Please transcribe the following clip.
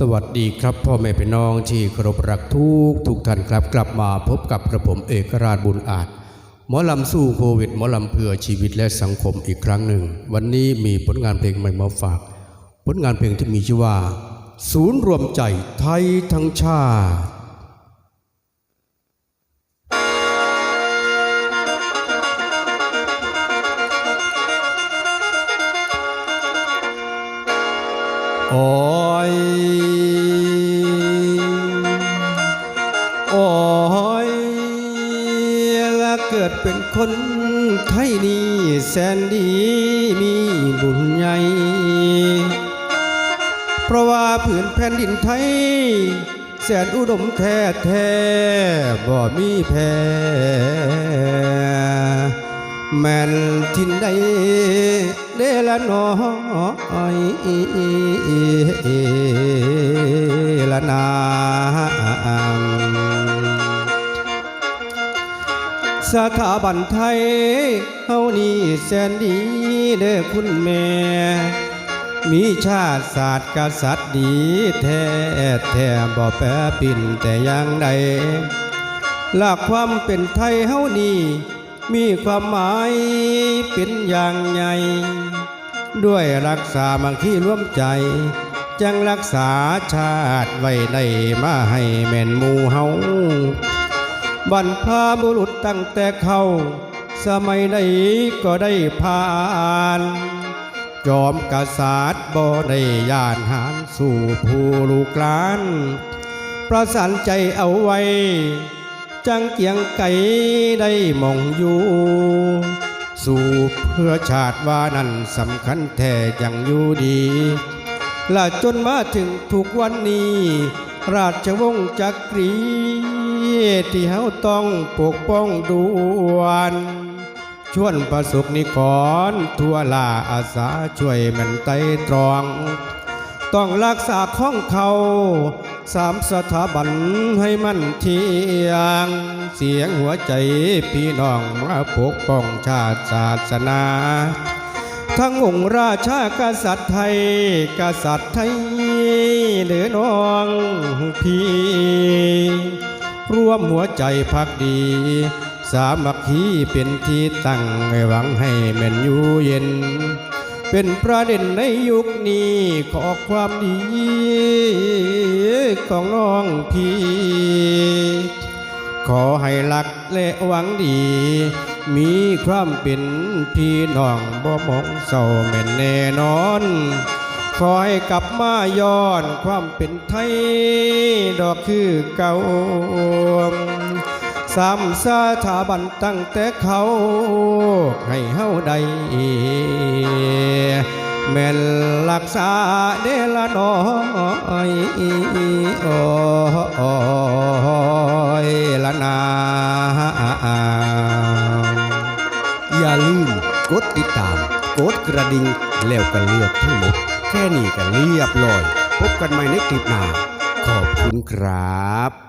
สวัสดีครับพ่อแม่พี่น้องที่เคารพรักทุกทุกท่านครับกลับมาพบกับกระผมเอกราชบุญอาจ หมอลำสู้โควิด หมอลำเพื่อชีวิตและสังคมอีกครั้งหนึ่ง วันนี้มีผลงานเพลงใหม่มาฝาก ผลงานเพลงที่มีชื่อว่า ศูนย์รวมใจไทยทั้งชาติ โอ้ยโอ้ยและเกิดเป็นคนไทยนี่แสนดีมีบุญใหญ่เพราะว่าผืนแผ่นดินไทย แสนอุดมแท้แท้บ่มีแพ้ แม่นทินใดเดละน้อยละนาสถาบันไทยเฮานี่แสนดีเด้อคุณแม่ มีชาติศาสตร์กษัตริย์ดีแท้แท้บ่แปรปิ่นแต่อย่างใดหลักความเป็นไทยเฮานี่ มีความหมายเป็นอย่างใหญ่ด้วยรักษามังคีร่วมใจ จังรักษาชาติไว้ได้มาให้แม่นหมู่เฮาบรรพบุรุษตั้งแต่เขาสมัยใดก็ได้ผ่าน จอมกษัตริย์บ่ได้ยานหานสู่ผู้ลูกหลาน ประสานใจเอาไว้ จังเกียงไก่ได้มองอยู่ สู่เพื่อชาติว่านั้นสำคัญแท้ยังอยู่ดีและจนมาถึงทุกวันนี้ ราชวงศ์จักรี ที่เฮาต้องปกป้องดวนชวนประสบนิกรทั่วลาอาสาช่วยมันไตตรอง ต้องรักษาของเขา สามสถาบันให้มั่นเที่ยง เสียงหัวใจพี่น้องมาปกป้องชาติศาสนา ทั้งองค์ราชากษัตริย์ไทย กษัตริย์ไทยเดือน้องพี่ ร่วมหัวใจพักดี สามัคคีเป็นที่ตั้งให้หวังให้แม่นอยู่เย็น เป็นประเด็นในยุคนี้ขอความดีของน้องพี่ ขอให้รักและหวังดี มีความเป็นพี่น้องบ่มองเศร้าแม่นแน่นอน ขอให้กลับมาย้อนความเป็นไทย ดอกคือเก่าสามสถาบันตั้งแต่เขาให้เฮาได้ รักษาเดลน้อยโอ้ยละนาอย่าลืมกดติดตาม กดกระดิ่งแล้วก็เลือกทั้งหมด แค่นี้ก็เรียบร้อย พบกันใหม่ในคลิปหน้า ขอบคุณครับ